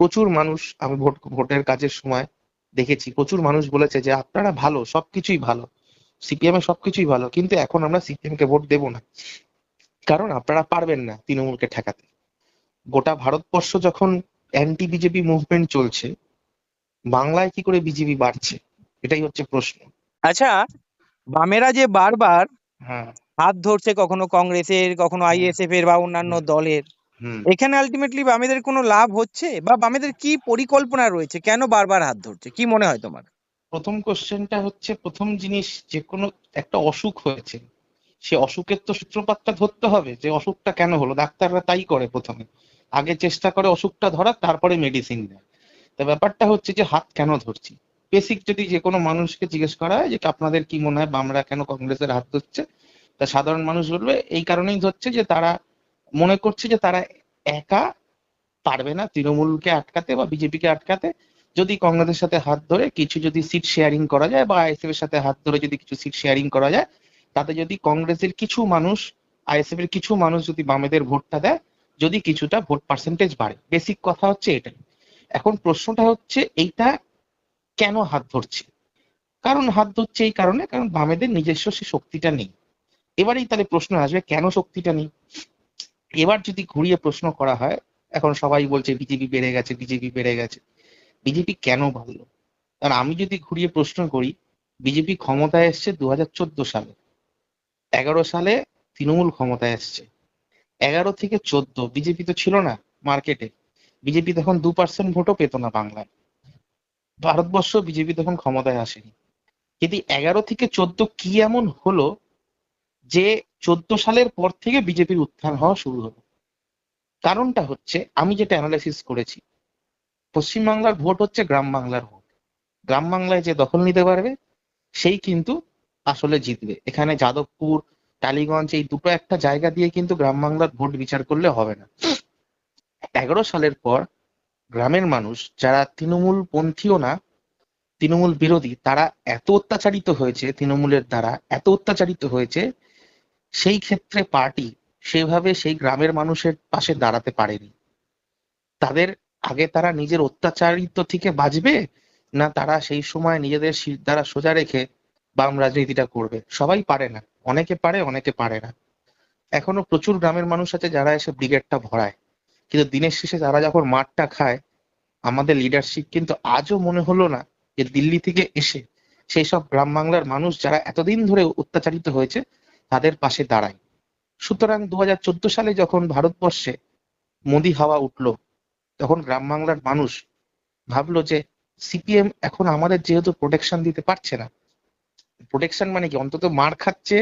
প্রচুর মানুষ আমি ভোট ভোটের কাজের সময় দেখেছি প্রচুর মানুষ বলেছে যে আপনারা ভালো সবকিছুই ভালো। সিপিএম এ সবকিছুই ভালো কিন্তু এখন আমরা সিপিএম কে ভোট দেব না। কারণ আপনারা পারবেন না তৃণমূলকে ঠেকাতে। গোটা ভারতবর্ষ যখন অ্যান্টি বিজেপি মুভমেন্ট চলছে বাংলায় কি করে বিজেপি বাড়ছে? এটাই হচ্ছে প্রশ্ন। আচ্ছা বামেরা যে বারবার হ্যাঁ। হাত ধরছে কখনো কংগ্রেসের কখনো আইএসএফ এর বা অন্যান্য দলের হুম এখানে আলটিমেটলি বামেদের কোনো লাভ হচ্ছে বা বামেদের কি পরিকল্পনা রয়েছে? কেন বারবার হাত ধরছে? কি মনে হয় তোমার? প্রথম কোশ্চেনটা হচ্ছে প্রথম জিনিস যে কোনো একটা অসুখ হয়েছে সে অসুখের তো সূত্রপাতটা ধরতে হবে যে অসুখটা কেন হলো? ডাক্তাররা তাই করে প্রথমে। আগে চেষ্টা করে অসুখটা ধরা তারপরে মেডিসিন দেয় তা ব্যাপারটা হচ্ছে যে হাত কেন ধরছি? বেসিক যদি যে কোনো মানুষকে জিজ্ঞেস করা হয় যে আপনাদের কি মনে হয় বামরা কেন কংগ্রেসের হাত ধরছে? তা সাধারণ মানুষ বলবে এই কারণেই ধরছে যে তারা মনে করছে যে তারা একা পারবে না তৃণমূলকে আটকাতে বা বিজেপিকে আটকাতে। যদি কংগ্রেসের সাথে হাত ধরে কিছু যদি সিট শেয়ারিং করা যায় বা আইএসএফ এর সাথে হাত ধরে যদি কিছু সিট শেয়ারিং করা যায়, তাতে যদি কংগ্রেসের কিছু মানুষ আইএসএফ এর কিছু মানুষ যদি বামেদের ভোটটা দেয়, যদি কিছুটা ভোট পার্সেন্টেজ বাড়ে। বেসিক কথা হচ্ছে এটাই। এখন প্রশ্নটা হচ্ছে এইটা কেন হাত ধরছে? কারণ হাত ধরছে এই কারণে, কারণ বামেদের নিজস্ব সে শক্তিটা নেই। এবারেই তাহলে প্রশ্ন আসবে, কেন শক্তিটা নেই? এবার যদি ঘুরিয়ে প্রশ্ন করা হয়, এখন সবাই বলছে বিজেপি বেড়ে গেছে বিজেপি বেড়ে গেছে। বিজেপি কেন বাড়লো কারণ আমি যদি ঘুরিয়ে প্রশ্ন করি বিজেপি ক্ষমতায় এসছে দু সালে। এগারো সালে তৃণমূল ক্ষমতায় এসছে। এগারো থেকে চোদ্দ বিজেপি তো ছিল না মার্কেটে। বিজেপি তখন দু পার্সেন্ট ভোটও পেত না বাংলায়। ভারতবর্ষ বিজেপি তখন ক্ষমতায় আসেনি। কিন্তু এগারো থেকে চোদ্দ কি এমন হলো যে চোদ্দ সালের পর থেকে বিজেপির উত্থান হওয়া শুরু হলো। কারণটা হচ্ছে, আমি যেটা অ্যানালাইসিস করেছি পশ্চিমবাংলার ভোট হচ্ছে গ্রাম বাংলার ভোট। গ্রাম বাংলায় যে দখল নিতে পারবে, সেই কিন্তু আসলে জিতবে। এখানে যাদবপুর, টালিগঞ্জ, এই দুটো একটা জায়গা দিয়ে কিন্তু গ্রাম বাংলার ভোট বিচার করলে হবে না। এগারো সালের পর গ্রামের মানুষ, যারা তৃণমূল পন্থীও না, তৃণমূল বিরোধী, তারা এত অত্যাচারিত হয়েছে, তৃণমূলের দ্বারা এত অত্যাচারিত হয়েছে সেই ক্ষেত্রে পার্টি সেভাবে সেই গ্রামের মানুষের পাশে দাঁড়াতে পারেনি। তাদের আগে তারা নিজের অত্যাচারিত থেকে বাঁচবে, না তারা সেই সময় নিজেদের শির দ্বারা সোজা রেখে বাম রাজনীতিটা করবে। সবাই পারে না। অনেকে পারে অনেকে পারে না। এখনও প্রচুর গ্রামের মানুষ আছে যারা এসে ব্রিগেডটা ভরায়। কিন্তু দিনের শেষে তারা যখন মাঠটা খায়, আমাদের লিডারশিপ কিন্তু আজও মনে হলো না যে দিল্লি থেকে এসে সেই সব গ্রাম বাংলার মানুষ যারা এতদিন ধরে অত্যাচারিত হয়েছে তাদের পাশে দাঁড়ায়। সুতরাং দু হাজার চোদ্দ সালে যখন ভারতবর্ষে মোদি হাওয়া উঠল, তখন গ্রাম বাংলার মানুষ ভাবলো যে, সিপিএম এখন আমাদের যেহেতু প্রোটেকশন দিতে পারছে না। প্রোটেকশন মানে কি? অন্তত মার খাচ্ছে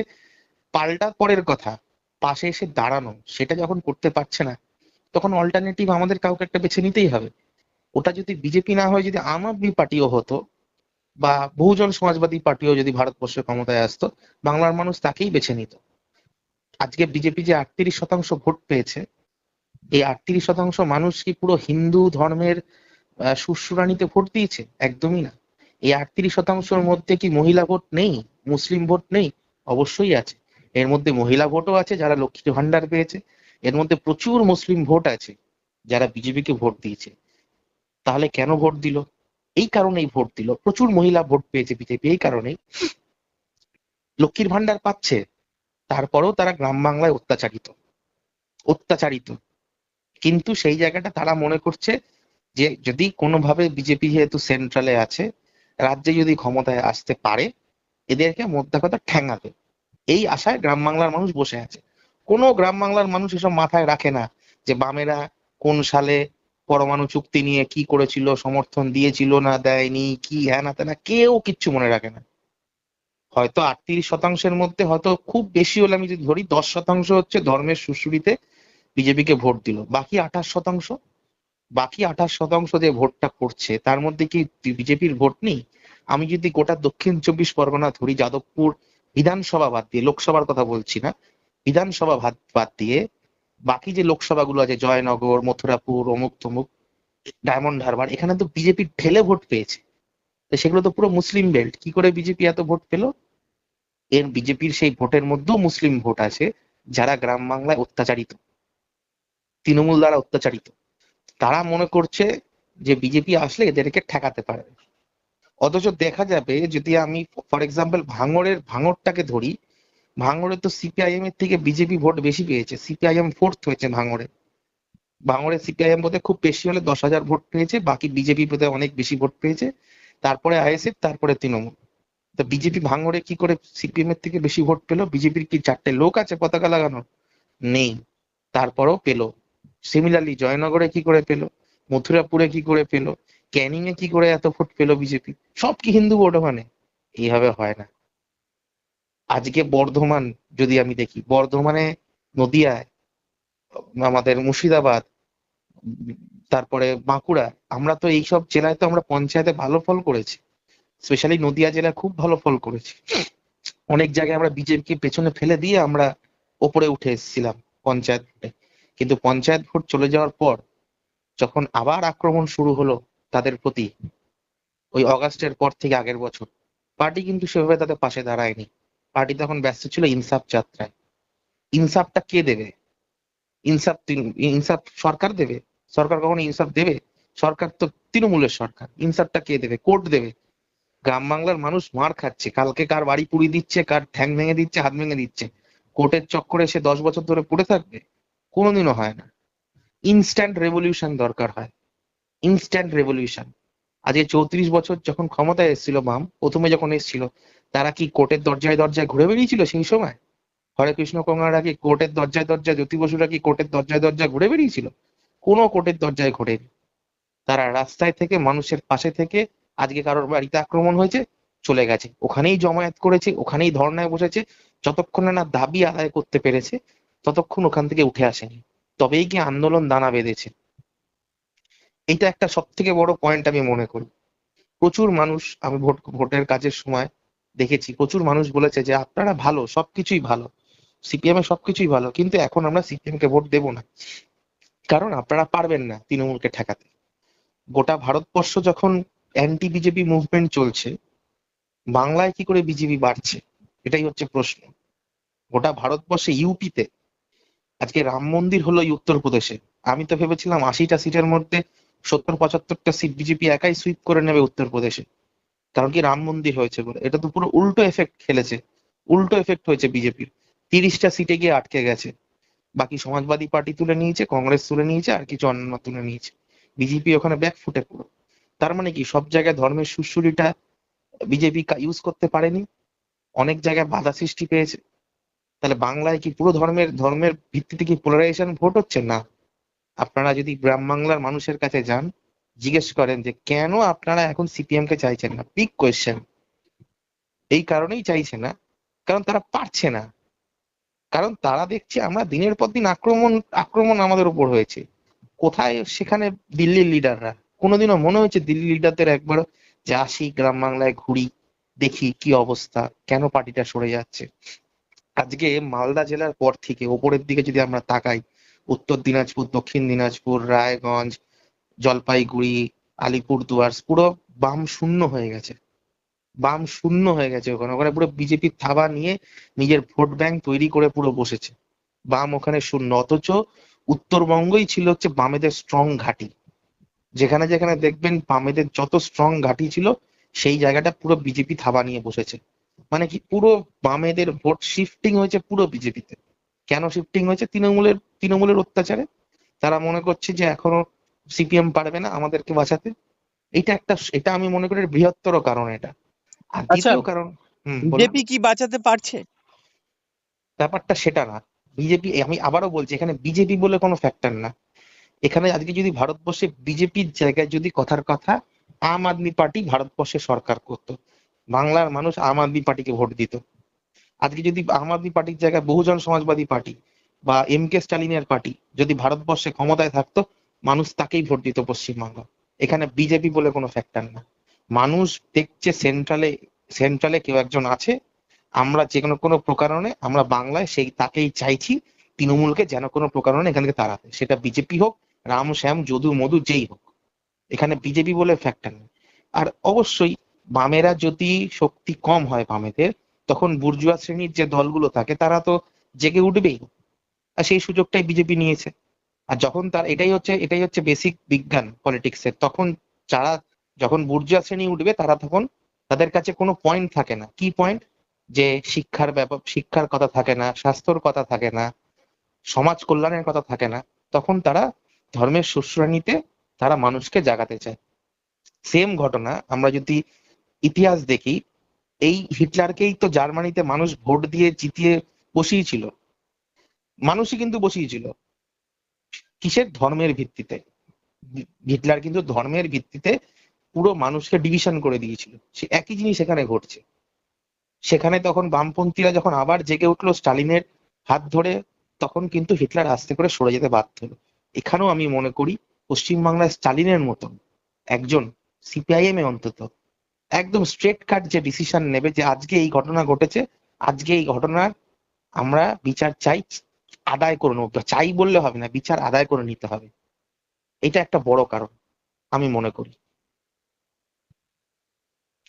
পাল্টা পরের কথা, পাশে এসে দাঁড়ানো, সেটা যখন করতে পারছে না, তখন অল্টারনেটিভ আমাদের কাউকে একটা বেছে নিতেই হবে। ওটা যদি বিজেপি না হয়, যদি আম আদমি পার্টিও হতো বা বহুজন সমাজবাদী পার্টিও যদি ভারতবর্ষে ক্ষমতায় আসতো, বাংলার মানুষ তাকেই বেছে নিত। আজকে বিজেপি যে আটত্রিশ শতাংশ ভোট পেয়েছে, এই আটত্রিশ শতাংশ মানুষ কি পুরো হিন্দু ধর্মের সুশ্রুরানিতে ভোট দিয়েছে? একদমই না। এই আটত্রিশ শতাংশের মধ্যে কি মহিলা ভোট নেই? মুসলিম ভোট নেই? অবশ্যই আছে। এর মধ্যে মহিলা ভোটও আছে, যারা লক্ষ্মী ভান্ডার পেয়েছে। এর মধ্যে প্রচুর মুসলিম ভোট আছে, যারা বিজেপিকে ভোট দিয়েছে। তাহলে কেন ভোট দিল? এই কারণেই ভোট দিল। প্রচুর মহিলা ভোট পেয়েছে বিজেপি, এই কারণেই। লক্ষ্মীর ভান্ডার পাচ্ছে, তারপরেও তারা গ্রাম বাংলায় অত্যাচারিত অত্যাচারিত। কিন্তু সেই জায়গাটা তারা মনে করছে যে যদি কোনোভাবে বিজেপি যেহেতু সেন্ট্রালে আছে, রাজ্যে যদি ক্ষমতায় আসতে পারে, এদেরকে মোদ্দা কথা ঠ্যাঙাবে এই আশায় গ্রাম বাংলার মানুষ বসে আছে। কোনো গ্রাম বাংলার মানুষ এসব মাথায় রাখে না যে বামেরা কোন সালে পরমাণু চুক্তি নিয়ে কি করেছিল, সমর্থন দিয়েছিল না দেয়নি, কি হ্যাঁ না ত্যানা কেউ কিচ্ছু মনে রাখে না। হয়তো আটত্রিশ শতাংশের মধ্যে হয়তো খুব বেশি হলে আমি যদি ধরি, দশ শতাংশ হচ্ছে ধর্মের সুশ্রুতিতে বিজেপিকে ভোট দিল। বাকি আঠাশ শতাংশ? বাকি আঠাশ শতাংশ যে ভোটটা পড়ছে তার মধ্যে কি বিজেপির ভোট নেই? আমি যদি গোটা দক্ষিণ চব্বিশ পরগনা ধরি, যাদবপুর বিধানসভা বাদ দিয়ে, লোকসভার কথা বলছি না, বিধানসভা বাদ দিয়ে বাকি যে লোকসভাগুলো আছে, জয়নগর, মথুরাপুর, অমুক তমুক, ডায়মন্ড হারবার, এখানে তো বিজেপি ঠেলে ভোট পেয়েছে। তো সেগুলো তো পুরো মুসলিম বেল্ট। কি করে বিজেপি এত ভোট পেল? এর বিজেপির সেই ভোটের মধ্যেও মুসলিম ভোট আছে, যারা গ্রাম বাংলায় অত্যাচারিত, তৃণমূল দ্বারা অত্যাচারিত। তারা মনে করছে যে বিজেপি আসলে এদেরকে ঠেকাতে পারবে অথচ দেখা যাবে যদি আমি ফর এক্সাম্পল ভাঙড়ের, ভাঙড়টাকে ধরি ভাঙড়ে তো সিপিআইএম এর থেকে বিজেপি ভোট বেশি পেয়েছে। সিপিআইএম ফোর্থ হয়েছে ভাঙড়ে। ভাঙড়ে সিপিআইএম বোধহয় খুব বেশি হলে দশ হাজার ভোট পেয়েছে, বাকি বিজেপি বোধহয় অনেক বেশি ভোট পেয়েছে। তারপরে আইএসএফ তারপরে তৃণমূল। তা বিজেপি ভাঙড়ে কি করে সিপিএম এর থেকে বেশি ভোট পেল? বিজেপির কি চারটে লোক আছে পতাকা লাগানো নেই। তারপরেও পেল। সিমিলারলি জয়নগরে কি করে পেল? মথুরাপুরে কি করে পেল? ক্যানিং এ কি করে এত ভোট পেল বিজেপি সব কি হিন্দু ভোট ওখানে এইভাবে হয় না। আজকে বর্ধমান যদি আমি দেখি, বর্ধমানে নদিয়ায় আমাদের মুর্শিদাবাদ, তারপরে বাঁকুড়া, আমরা তো এইসব জেলায় তো আমরা পঞ্চায়েতে ভালো ফল করেছি। স্পেশালি নদিয়া জেলায় খুব ভালো ফল করেছি। অনেক জায়গায় আমরা বিজেপিকে পেছনে ফেলে দিয়ে আমরা ওপরে উঠে এসেছিলাম পঞ্চায়েত ভোটে। কিন্তু পঞ্চায়েত ভোট চলে যাওয়ার পর, যখন আবার আক্রমণ শুরু হলো তাদের প্রতি, ওই অগাস্টের পর থেকে আগের বছর, পার্টি কিন্তু সেভাবে তাদের পাশে দাঁড়ায়নি। পার্টি তখন ব্যস্ত ছিল ইনসাফ যাত্রায়। ইনসাফটা কে দেবে? ইনসাফ ইনসাফ সরকার দেবে? সরকার কখনো ইনসাফ দেবে? সরকার তো তৃণমূলের সরকার। ইনসাফটা কে দেবে? কোর্ট দেবে। গ্রাম বাংলার মানুষ মার খাচ্ছে। কালকে কার বাড়ি পুড়ি দিচ্ছে, কার ঠ্যাং ভেঙে দিচ্ছে, হাত ভেঙে দিচ্ছে। কোর্টের চক্করে সে দশ বছর ধরে পড়ে থাকবে? কোনোদিনও হয় না। ইনস্ট্যান্ট রেভলিউশন দরকার হয়। ইনস্ট্যান্ট রেভলিউশন আজকে চৌত্রিশ বছর যখন ক্ষমতায় এসেছিল বাম, প্রথমে যখন এসেছিল, তারা কি কোর্টের দরজায় দরজায় ঘুরে বেরিয়েছিল সেই সময়? হরে কৃষ্ণ কঙ্গনারা কি কোর্টের দরজায় দরজায় জ্যোতি বসুরা কি কোর্টের দরজায় দরজায় ঘুরে বেরিয়েছিল কোনো কোর্টের দরজায় ঘোরেনি। তারা রাস্তায় থেকে, মানুষের পাশে থেকে আজকে কারোর বাড়িতে আক্রমণ হয়েছে, চলে গেছে। ওখানেই জমায়েত করেছে, ওখানেই ধর্নায় বসেছে, যতক্ষণ না দাবি আদায় করতে পেরেছে, ততক্ষণ ওখান থেকে উঠে আসেনি। তবেই কি আন্দোলন দানা বেঁধেছে? এইটা একটা সব থেকে বড় পয়েন্ট আমি মনে করি। প্রচুর মানুষ, আমি ভোট, ভোটের কাজের সময় দেখেছি, প্রচুর মানুষ বলেছে যে আপনারা ভালো, সবকিছুই ভালো। সিপিএম এ সবকিছুই ভালো, কিন্তু এখন আমরা সিপিএম কে ভোট দেব না। কারণ আপনারা পারবেন না তৃণমূলকে ঠেকাতে। গোটা ভারতবর্ষ যখন অ্যান্টি বিজেপি মুভমেন্ট চলছে, বাংলায় কি করে বিজেপি বাড়ছে? এটাই হচ্ছে প্রশ্ন। গোটা ভারতবর্ষে ইউপিতে আজকে রাম মন্দির হলো উত্তরপ্রদেশে। আমি তো ভেবেছিলাম আশিটা সিটের মধ্যে সত্তর পঁচাত্তরটা সিট বিজেপি একাই সুইপ করে নেবে উত্তরপ্রদেশে। কারণ কি রাম মন্দির হয়েছে বলে। এটা তো পুরো উল্টো এফেক্ট খেলেছে। উল্টো এফেক্ট হয়েছে বিজেপির তিরিশটা সিটে গিয়ে আটকে গেছে। বাকি সমাজবাদী পার্টি তুলে নিয়েছে, কংগ্রেস তুলে নিয়েছে, আর কিছু অন্যান্য তুলে নিয়েছে। বিজেপি ওখানে ব্যাক ফুটে পুরো। তার মানে কি, সব জায়গায় ধর্মের সুশ্রুরিটা বিজেপি ইউজ করতে পারেনি। অনেক জায়গায় বাধা সৃষ্টি পেয়েছে। তাহলে বাংলায় কি পুরো ধর্মের ধর্মের ভিত্তিতে কি পোলারাইজেশন ভোট হচ্ছে? না। আপনারা যদি গ্রাম বাংলার মানুষের কাছে যান, জিজ্ঞেস করেন যে কেন আপনারা এখন সিপিএম কে চাইছেন না? বিগ কোয়েশ্চেন এই কারণেই চাইছে না, কারণ তারা পারছে না। কারণ তারা দেখছে আমরা দিনের পর দিন আক্রমণ আক্রমণ আমাদের উপর হয়েছে। কোথায় সেখানে দিল্লির লিডাররা কোনোদিনও মনে হয়েছে দিল্লি লিডারদের একবার যে আসি গ্রাম বাংলায় ঘুরি, দেখি কি অবস্থা, কেন পার্টিটা সরে যাচ্ছে? আজকে মালদা জেলার পর থেকে, ওপরের দিকে যদি আমরা তাকাই উত্তর দিনাজপুর, দক্ষিণ দিনাজপুর, রায়গঞ্জ, জলপাইগুড়ি, আলিপুরদুয়ার, পুরো বাম শূন্য হয়ে গেছে। বাম শূন্য হয়ে গেছে ওখানে। ওখানে পুরো বিজেপির থাবা নিয়ে নিজের ভোট ব্যাংক তৈরি করে পুরো বসেছে। বাম ওখানে শূন্য। অথচ উত্তরবঙ্গই ছিল হচ্ছে বামেদের স্ট্রং ঘাঁটি। যেখানে যেখানে দেখবেন বামেদের যত স্ট্রং ঘাঁটি ছিল, সেই জায়গাটা পুরো বিজেপি থাবা নিয়ে বসেছে। মানে কি পুরো বামেদের ভোট শিফটিং হয়েছে পুরো বিজেপিতে। কেন শিফটিং হয়েছে? তৃণমূলের তৃণমূলের অত্যাচারে। তারা মনে করছে যে এখনও সিপিএম পারবে না আমাদেরকে বাঁচাতে। এটা একটা এটা আমি মনে করি বৃহত্তর কারণ এটা। আর আচ্ছা, দ্বিতীয় কারণ বিজেপি কি বাঁচাতে পারছে? ব্যাপারটা সেটা না। বিজেপি আমি আবারও বলছি এখানে বিজেপি বলে কোনো ফ্যাক্টর না। এখানে আজকে যদি ভারতবর্ষে বিজেপির জায়গায় যদি কথার কথা আম আদমি পার্টি ভারতবর্ষে সরকার করত। বাংলার মানুষ আম আদমি পার্টিকে ভোট দিত। আজকে যদি আম আদমি পার্টির জায়গায় বহুজন সমাজবাদী পার্টি বা এম কে স্টালিনের পার্টি যদি ভারতবর্ষে ক্ষমতায় থাকতো, মানুষ তাকেই ভোট দিত পশ্চিমবঙ্গ। এখানে বিজেপি বলে কোনো ফ্যাক্টর না। মানুষ দেখছে সেন্ট্রালে সেন্ট্রালে কেউ একজন আছে, আমরা যে কোনো কোনো প্রকারণে আমরা বাংলায় সেই তাকেই চাইছি, তৃণমূলকে যেন কোনো প্রকারণে এখান থেকে তাড়াতে। সেটা বিজেপি হোক, রাম, শ্যাম, যদু, মধু, যেই হোক। এখানে বিজেপি বলে ফ্যাক্টর নেই। আর অবশ্যই বামেরা যদি শক্তি কম হয় বামেদের তখন বুর্জুয়া শ্রেণির যে দলগুলো থাকে, তারা তো জেগে উঠবেই। আর সেই সুযোগটাই বিজেপি নিয়েছে। আর যখন তার, এটাই হচ্ছে এটাই হচ্ছে বেসিক বিজ্ঞান পলিটিক্সের তখন যারা, যখন বুর্জুয়া শ্রেণি উঠবে, তারা তখন তাদের কাছে কোনো পয়েন্ট থাকে না। কি পয়েন্ট যে শিক্ষার ব্যাপার শিক্ষার কথা থাকে না, স্বাস্থ্যর কথা থাকে না, সমাজ কল্যাণের কথা থাকে না। তখন তারা ধর্মের শুশ্রানিতে তারা মানুষকে জাগাতে চায়। সেম ঘটনা, আমরা যদি ইতিহাস দেখি এই হিটলারকেই তো জার্মানিতে মানুষ ভোট দিয়ে জিতিয়ে বসিয়েছিল। মানুষই কিন্তু বসিয়েছিল। কিসের ধর্মের ভিত্তিতে? হিটলার কিন্তু ধর্মের ভিত্তিতে পুরো মানুষকে ডিভিশন করে দিয়েছিল। সে একই জিনিস এখানে ঘটছে। সেখানে তখন বামপন্থীরা যখন আবার জেগে উঠল স্টালিনের হাত ধরে, তখন কিন্তু হিটলার আস্তে করে সরে যেতে বাধ্য হলো। এখানেও আমি মনে করি, পশ্চিমবাংলায় স্টালিনের মতন একজন সিপিআইএম এ অন্তত একদম স্ট্রেট কাট যে ডিসিশন নেবে যে আজকে এই ঘটনা ঘটেছে, আজকে এই ঘটনার আমরা বিচার চাই, আদায় করে নেব। চাই বললে হবে না, বিচার আদায় করে নিতে হবে। এটা একটা বড় কারণ, আমি মনে করি।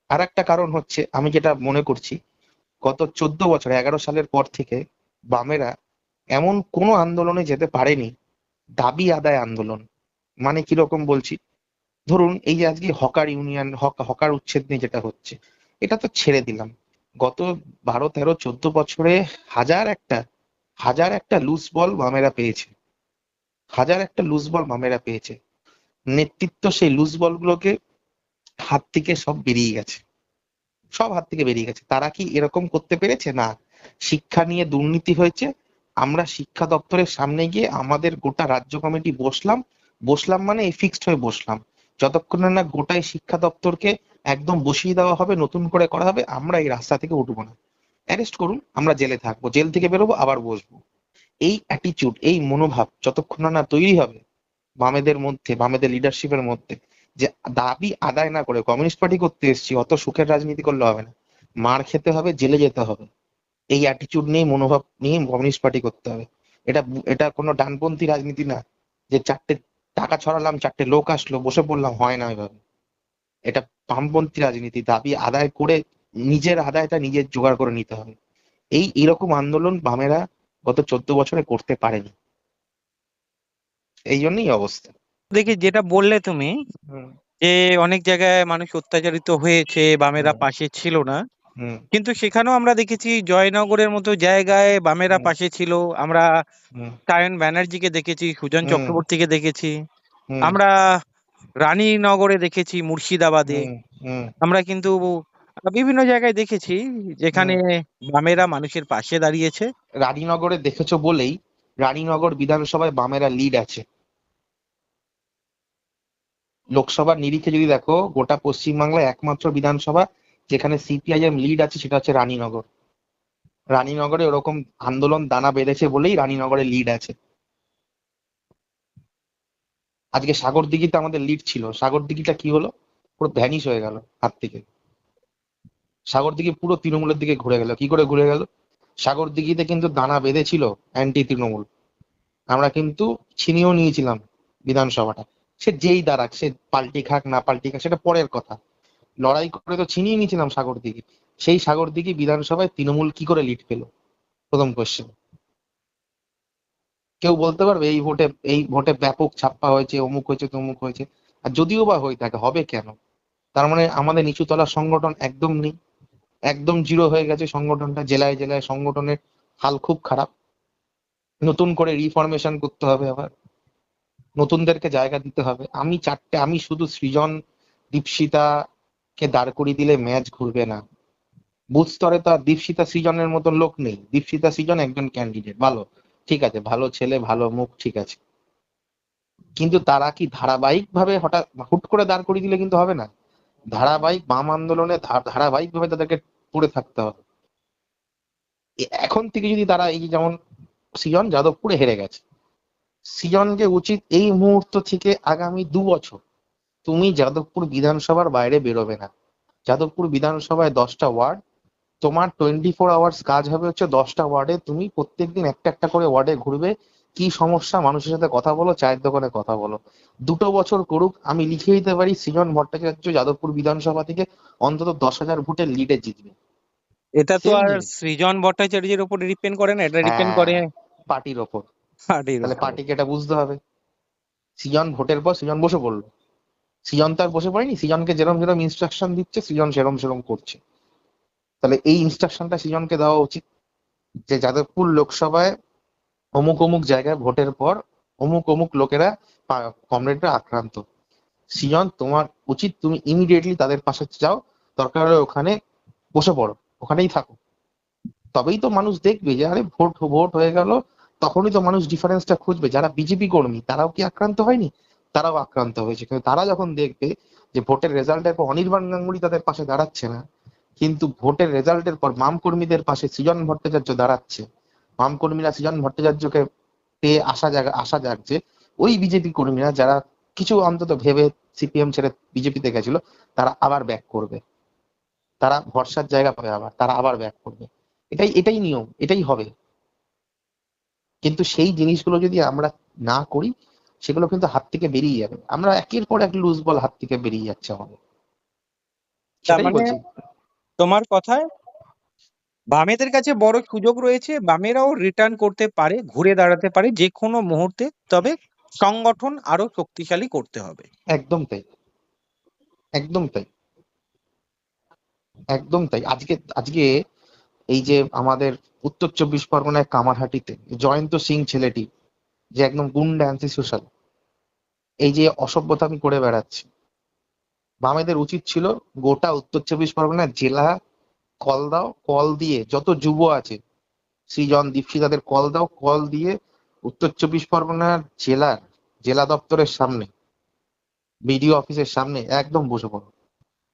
আর একটা কারণ হচ্ছে, আমি যেটা মনে করছি, গত চোদ্দ বছর, এগারো সালের পর থেকে বামেরা এমন কোনো আন্দোলনে যেতে পারেনি, দাবি আদায় আন্দোলন। মানে কীরকম বলছি ধরুন এই যে আজকে হকার ইউনিয়ন হকার উচ্ছেদ নিয়ে যেটা হচ্ছে, এটা তো ছেড়ে দিলাম। গত বারো, তেরো, চোদ্দ বছরে হাজার একটা হাজার একটা লুজ বল বামেরা পেয়েছে। হাজার একটা লুজ বল বামেরা পেয়েছে। নেতৃত্ব সেই লুজ বলগুলোকে হাত থেকে সব বেরিয়ে গেছে। সব হাত থেকে বেরিয়ে গেছে। তারা কি এরকম করতে পেরেছে? না। শিক্ষা নিয়ে দুর্নীতি হয়েছে। আমরা শিক্ষা দপ্তরের সামনে গিয়ে আমাদের গোটা রাজ্য কমিটি বসলাম। বসলাম মানে ফিক্সড হয়ে বসলাম। যতক্ষণ না গোটাই শিক্ষা দপ্তরকে একদম বসিয়ে দেওয়া হবে, নতুন করে করা হবে, আমরা এই রাস্তা থেকে উঠবো না। অ্যারেস্ট করুন, আমরা জেলে থাকব, জেল থেকে বেরোবো, আবার বসবো। এই অ্যাটিচিউড এই মনোভাব যতক্ষণ না তৈরি হবে, বামেদের মধ্যে, বামেদের লিডারশিপের মধ্যে, যে দাবি আদায় না করে কমিউনিস্ট পার্টি করতে এসেছি, অত সুখের রাজনীতি করলে হবে না। মার খেতে হবে, জেলে যেতে হবে। এই অ্যাটিচিউড নিয়ে, মনোভাব নিয়ে কমিউনিস্ট পার্টি করতে হবে। এটা এটা কোনো ডানপন্থী রাজনীতি না, যে চারটে টাকা ছড়ালাম চারটে লোক আসলো বসে পড়লাম হয় না ওইভাবে এটা বামপন্থী রাজনীতি দাবি আদায় করে নিজের আদায়টা নিজের জোগাড় করে নিতে হবে। এই এরকম আন্দোলন বামেরা গত চোদ্দ বছরে করতে পারেনি। এই জন্যই অবস্থা। দেখি যেটা বললে তুমি যে অনেক জায়গায় মানুষ অত্যাচারিত হয়েছে বামেরা পাশে ছিল না। কিন্তু সেখানেও আমরা দেখেছি জয়নগরের মতো জায়গায় বামেরা পাশে ছিল। আমরা সায়ন ব্যানার্জিকে দেখেছি সুজন চক্রবর্তীকে দেখেছি। আমরা রানীনগরে দেখেছি মুর্শিদাবাদে। আমরা কিন্তু বিভিন্ন জায়গায় দেখেছি যেখানে বামেরা মানুষের পাশে দাঁড়িয়েছে। রানীনগরে দেখেছ বলেই রানীনগর বিধানসভায় বামেরা লিড আছে। লোকসভার নিরিখে যদি দেখো গোটা পশ্চিমবাংলায় একমাত্র বিধানসভা যেখানে সিপিআইএম লিড আছে সেটা হচ্ছে রানীনগর। রানীনগরে ওরকম আন্দোলন দানা বেঁধেছে বলেই রানীনগরে লিড আছে। আজকে সাগর দিঘিতে আমাদের লিড ছিল। সাগর দিঘিটা কি হলো? পুরো ভ্যানিশ হয়ে গেল হাত থেকে। সাগর দিঘি পুরো তৃণমূলের দিকে ঘুরে গেল। কি করে ঘুরে গেল? সাগর দিঘিতে কিন্তু দানা বেঁধেছিল অ্যান্টি তৃণমূল আমরা কিন্তু ছিনিয়েও নিয়েছিলাম বিধানসভাটা। সে যেই দাঁড়াক, সে পাল্টি খাক, না পাল্টি খাক, সেটা পরের কথা। লড়াই করে তো ছিনিয়ে নিয়েছিলাম সাগর দিঘি। সেই সাগর দিঘি বিধানসভায় তৃণমূল কি করে লিড পেল? প্রথম কোশ্চেন কেউ বলতে পারবে এই ভোটে এই ভোটে ব্যাপক ছাপ্পা হয়েছে, অমুক হয়েছে, তমুক হয়েছে। আর যদিও বা হয়ে থাকে, হবে কেন? তার মানে আমাদের নিচুতলা সংগঠন একদম নেই। একদম জিরো হয়ে গেছে সংগঠনটা, জেলায় জেলায় সংগঠনের হাল খুব খারাপ। নতুন করে রিফরমেশন করতে হবে আবার। নতুনদেরকে জায়গা দিতে হবে। আমি চারটে, আমি শুধু সৃজন, দীপশিতা কে দাঁড় করিয়ে দিলে ম্যাচ ঘুরবে না। বুথ স্তরে তো আর দীপশিতা সৃজনের মতন লোক নেই। দীপশিতা সৃজন একজন ক্যান্ডিডেট ভালো, ঠিক আছে, ভালো ছেলে, ভালো মুখ, ঠিক আছে। কিন্তু তারা কি ধারাবাহিক ভাবে হঠাৎ হুট করে দাঁড় করিয়ে দিলে কিন্তু হবে না? ধারাবাহিক বাম আন্দোলনে ধারাবাহিক ভাবে তাদেরকে পড়ে থাকতে হবে। এখন থেকে যদি তারা এই যেমন সৃজন যাদবপুরে হেরে গেছে। সৃজনকে উচিত এই মুহূর্ত থেকে আগামী দু বছর তুমি যাদবপুর বিধানসভার বাইরে বেরোবে না। যাদবপুর বিধানসভায় দশটা ওয়ার্ড তোমার টোয়েন্টি ফোর আওয়ার্স কাজ হবে হচ্ছে দশটা ওয়ার্ডে তুমি প্রত্যেকদিন একটা একটা করে ওয়ার্ডে ঘুরবে কি সমস্যা মানুষের সাথে কথা বলো চায়ের দোকানে কথা বলো। দুটো বছর করুক আমি লিখে দিতে পারি সৃজন ভট্টাচার্য যাদবপুর বিধানসভা থেকে অন্তত দশ হাজার ভোটের লিডে জিতবে। এটা তো আর সৃজন ভট্টাচার্যের উপর ডিপেন্ড করে না এটা ডিপেন্ড হ্যাঁ। করে। পার্টির ওপর পার্টির তাহলে পার্টিকে এটা বুঝতে হবে। সৃজন ভোটের পর সৃজন বসে পড়ল। সৃজন তো আর বসে পড়েনি, সৃজনকে যেরকম যেরকম ইনস্ট্রাকশন দিচ্ছে, সৃজন সেরম সেরম করছে। তাহলে এই ইনস্ট্রাকশনটা সৃজনকে দেওয়া উচিত যে যাদবপুর লোকসভায় অমুক অমুক জায়গায় ভোটের পর অমুক অমুক লোকেরা কমরেডরা আক্রান্ত। সৃজন, তোমার উচিত তুমি ইমিডিয়েটলি তাদের পাশে যাও, দরকার হলে ওখানে বসে পড়ো, ওখানেই থাকো। তবেই তো মানুষ দেখবে যে, আরে ভোট ভোট হয়ে গেল, তখনই তো মানুষ ডিফারেন্সটা খুঁজবে। যারা বিজেপি কর্মী, তারাও কি আক্রান্ত হয়নি? তারাও আক্রান্ত হয়েছে। কিন্তু তারা যখন দেখবে যে ভোটের রেজাল্টের পর অনির্বাণ গাঙ্গুলি তাদের পাশে দাঁড়াচ্ছে না, কিন্তু ভোটের রেজাল্টের পর মাম কর্মীদের পাশে সৃজন ভট্টাচার্য দাঁড়াচ্ছে। মাম কর্মীরা সৃজন ভট্টাচার্যকে পেয়ে আশা জাগা, আশা জাগছে। ওই বিজেপি কর্মীরা যারা কিছু অন্তত ভেবে সিপিএম ছেড়ে বিজেপিতে গেছিল, তারা আবার ব্যাক করবে। তারা ভরসার জায়গা পাবে আবার, তারা আবার ব্যাক করবে। এটাই এটাই নিয়ম, এটাই হবে। কিন্তু সেই জিনিসগুলো যদি আমরা না করি সেগুলো কিন্তু হাত থেকে বেরিয়ে যাবে। আমরা একের পর এক লুজ বল হাত থেকে বেরিয়ে যাচ্ছে আমাদের। মানে তোমার কথায় বামেদের কাছে বড় সুযোগ রয়েছে বামেরাও রিটার্ন করতে পারে ঘুরে দাঁড়াতে পারে যে কোনো মুহূর্তে তবে সংগঠন আরও শক্তিশালী করতে হবে। একদম তাই। একদম তাই। একদম তাই। আজকে আজকে এই যে আমাদের উত্তর চব্বিশ পরগনায় কামারহাটিতে জয়ন্ত সিং ছেলেটি যে একদম গুন্ডা অ্যান্টি সোশ্যাল এই যে অসভ্যতা আমি করে বেড়াচ্ছি। বামেদের উচিত ছিল গোটা উত্তর চব্বিশ পরগনার জেলা কল দাও, কল দিয়ে যত যুব আছে, সৃজন, দীপশিতাদের কল দাও, কল দিয়ে উত্তর চব্বিশ পরগনার জেলার জেলা দপ্তরের সামনে, বিডিও অফিসের সামনে একদম বসে পড়ো।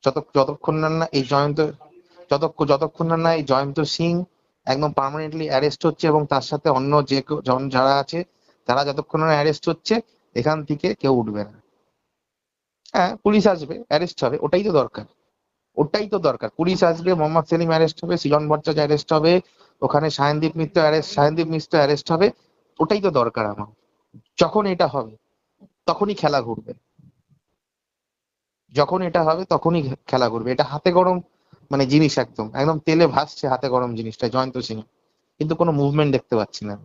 যত, যতক্ষণ না এই জয়ন্ত যতক্ষণ যতক্ষণ না এই জয়ন্ত সিং একদম পার্মানেন্টলি অ্যারেস্ট হচ্ছে এবং তার সাথে অন্য যে জন যারা আছে, তারা যতক্ষণ না অ্যারেস্ট হচ্ছে এখান থেকে কেউ উঠবে না। হ্যাঁ পুলিশ আসবে অ্যারেস্ট হবে, ওটাই তো দরকার। ওটাই তো দরকার। পুলিশ আসবে, মোহাম্মদ সেলিম অ্যারেস্ট হবে, সৃজন ভট্টাচার্য অ্যারেস্ট হবে, ওখানে সায়নদীপ মিত্র অ্যারেস্ট সায়নদীপ মিত্র অ্যারেস্ট হবে, ওটাই তো দরকার আমার। যখন এটা হবে, তখনই খেলা ঘুরবে। যখন এটা হবে, তখনই খেলা ঘুরবে। এটা হাতে গরম মানে জিনিস একদম। একদম তেলে ভাসছে হাতে গরম জিনিসটা, জয়ন্ত সিং কিন্তু কোনো মুভমেন্ট দেখতে পাচ্ছি না।